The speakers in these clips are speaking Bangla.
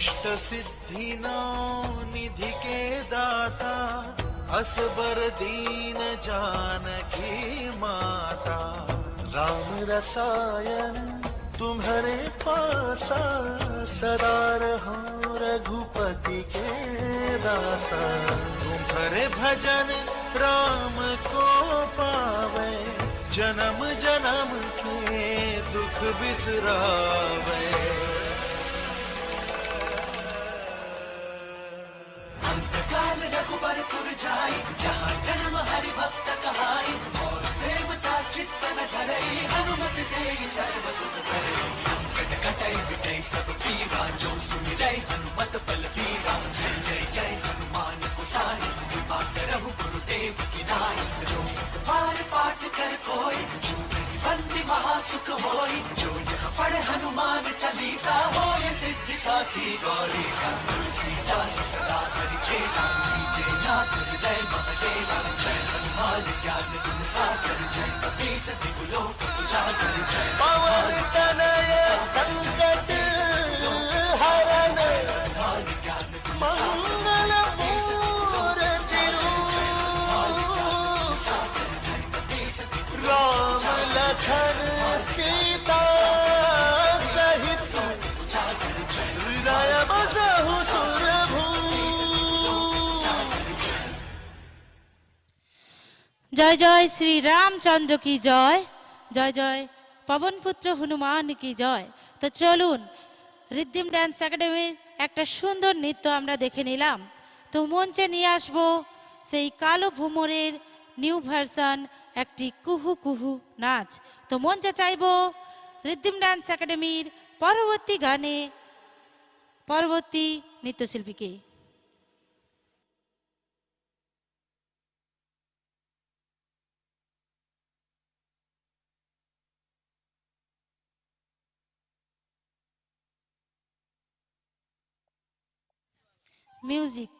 अष्ट सिद्धीना निधि के दाता, असबर दीन जान जानकी माता। राम रसायन तुम्हारे पासा, सदा रहो रघुपति के दासा। तुम्हारे भजन राम को पावे, जन्म जन्म के दुख बिसरावे। पाठ कर कोई बंदी महासुख होई। खड़े हनुमान चालीसा हो ये सिद्धि साखी गौरी सीता से सदा परिचे नीचे ना कर जय जय हनुमान ज्ञान गुण सागर जय कपी सति गुलो उजागर जय पवन तनय संकट हरण मंगल জয় জয় শ্রী রামচন্দ্র কি জয়? জয় জয় পবনপুত্র হনুমান কি জয়? তো চলুন রিদ্দিম ড্যান্স একাডেমির একটা সুন্দর নৃত্য আমরা দেখে নিলাম। তো মঞ্চে নিয়ে আসব সেই কালো ভুমরের নিউ ভার্সন একটি কুহু কুহু নাচ। তো মঞ্চে চাইব রিদ্দিম ড্যান্স একাডেমির পরবর্তী গানে, পরবর্তী নৃত্যশিল্পীকে। Music.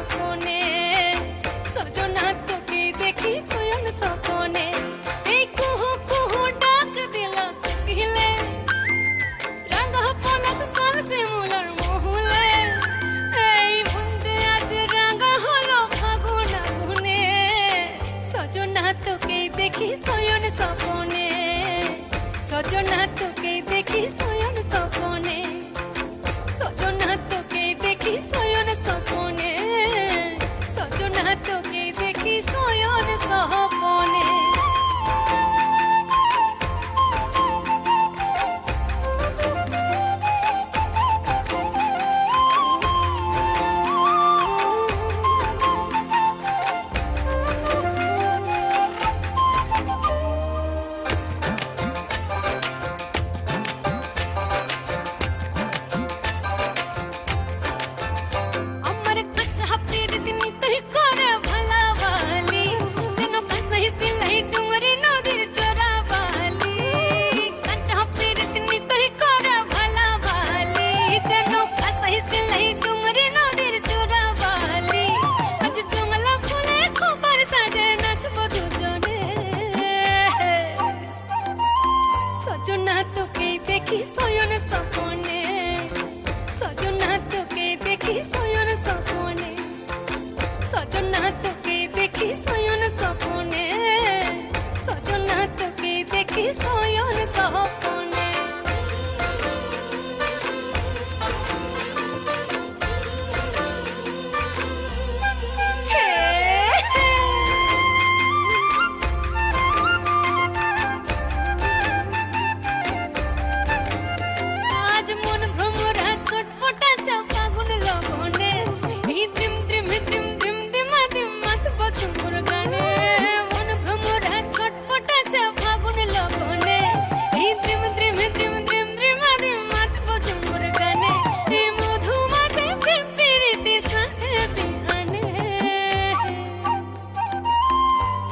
স্বপনে সজনা তোকে দেখি সয়ন স্বপনে? এই কুহু ডাক দিল কোকিলে, রঙ পলাশ সাল সে মুলার মহুলে। মুঞ্জে আজ রঙ হলো ফাগুন গুনে সজনা তোকে দেখি সয়ন স্বপনে। সজনা তোকে দেখি সয়ন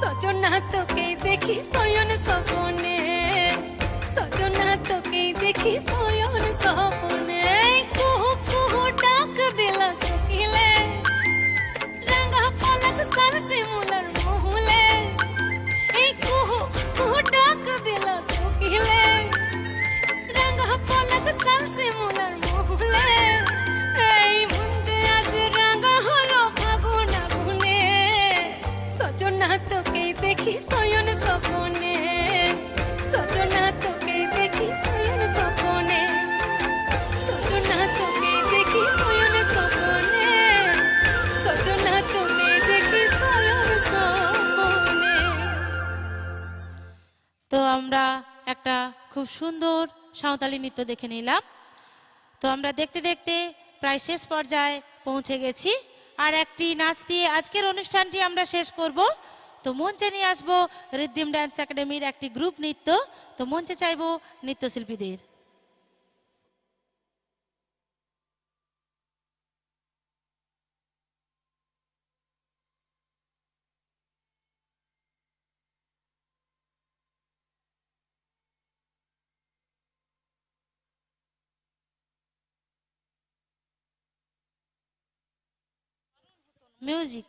সজনা তোকে দেখি সয়ন সপনে সজনা তোকে দেখি সয়ন সপনে কুহু কুহু ডাক দিলা কোকিলে রাঙা পলাশ সালসি মুলার মহুলে এই কুহু কুহু ডাক দিলা কোকিলে রাঙা পলাশ সালসি মুলার মহুলে সজনা তোকে দেখি শয়ন স্বপনে। সজনা তোকে দেখি শয়ন স্বপনে। সজনা তোকে দেখি শয়ন স্বপনে। সজনা তোকে দেখি শয়ন স্বপনে। তো আমরা একটা খুব সুন্দর সাঁওতালি নৃত্য দেখে নিলাম। তো আমরা দেখতে দেখতে প্রায় শেষ পর্যায়ে পৌঁছে গেছি। আর একটি নাচ দিয়ে আজকের অনুষ্ঠানটি আমরা শেষ করব। তো মঞ্চে নিয়ে আসব রিদ্দিম ড্যান্স একাডেমির একটি গ্রুপ নৃত্য। তো মঞ্চে চাইব নৃত্যশিল্পীদের। music.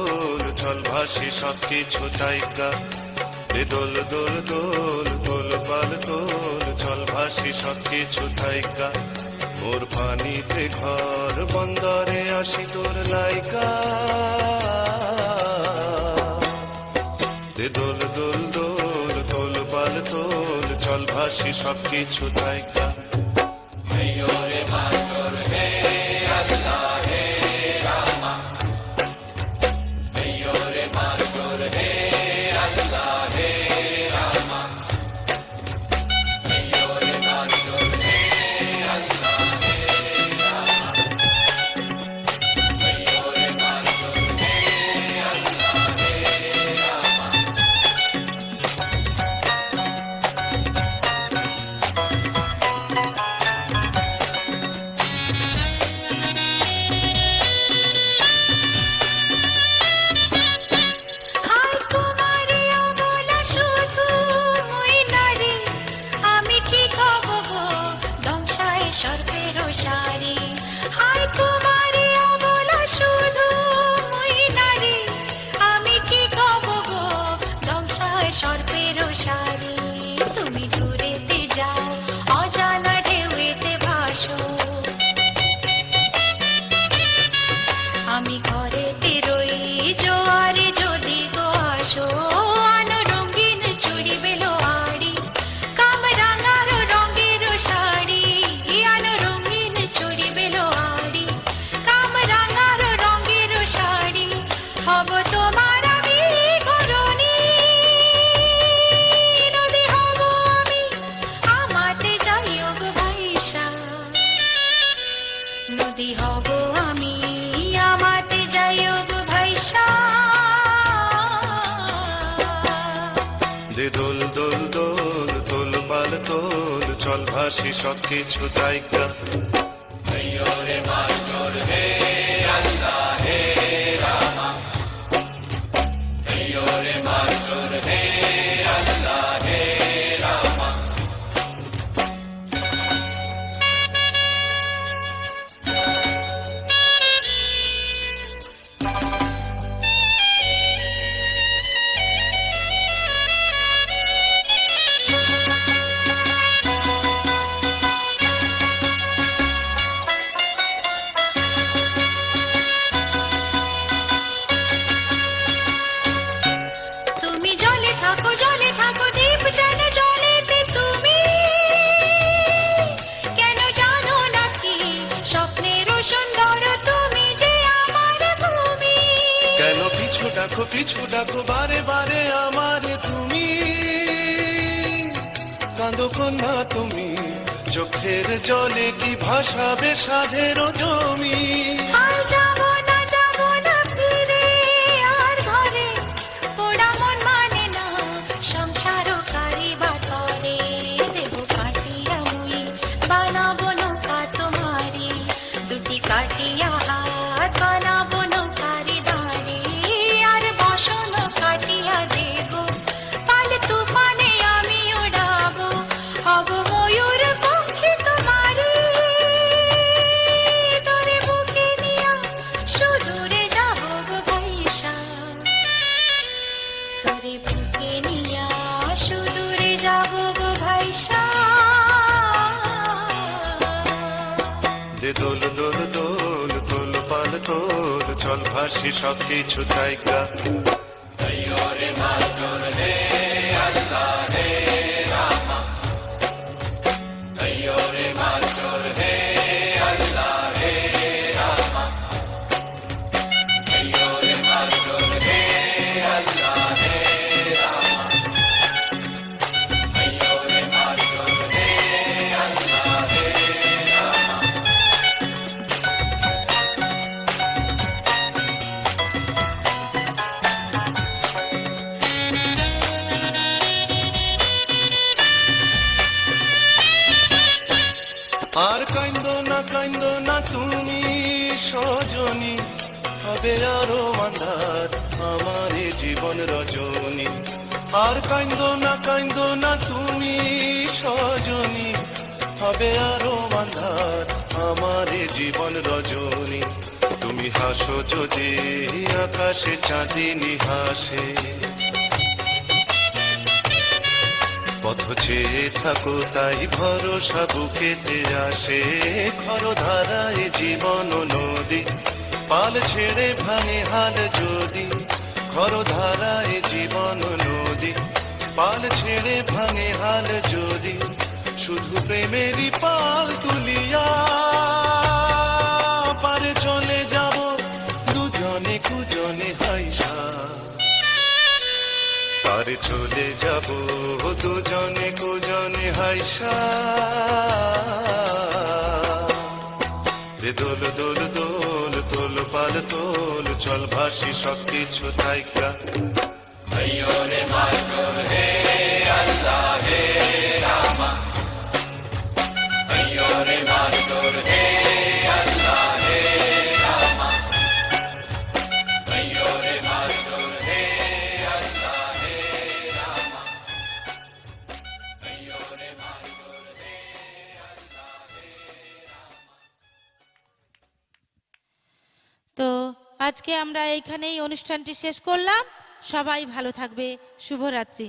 তোল চল ভাসি সব কিছু চাইকা যে দোল দোল দোল পাল তোল চল ভাসি সব কিছু থাইকা মোর পানিতে ঘর বন্দরে আসি তোর লাইকা দোল দোল দোল তোল পাল তোল চল ভাসি সব কিছু যে দোল দোল দোল তোল পাল তোল চল ভাসি সব কিছু তাইকা ডাকো বারে বারে আমার তুমি। কাঁদো কন্যা তুমি চোখের জলে কি ভাসাবে সাধের জমি? ভাসি সব কিছু জায়গা। আর কাইন্দ না কাইন্দ না তুমি সজনী। হবে আরও মান্দার আমার জীবন রজনী। আর কাইন্দ না কাইন্দ না তুমি সজনী। হবে আরও মান্দার আমার জীবন রজনী। তুমি হাসো যদি, আকাশে চাঁদিনী হাসে চেয়ে থাকো তাই ভরসা বুকেতে আসে। খর ধারায় জীবন নদী, পাল ছেড়ে ভাঙে হাল যদি। খর ধারায় জীবন নদী, পাল ছেড়ে ভাঙে হাল যদি। শুধু প্রেমেরই পাল তুলিয়া পারে চলে যাব, দুজনে কুজনে হাইসা। রে দোল দোল দোল তোল পাল তোল চল ভাসি সব কিছু থাইকা তো আজকে আমরা এইখানেই অনুষ্ঠানটি শেষ করলাম। সবাই ভালো থাকবে। শুভরাত্রি।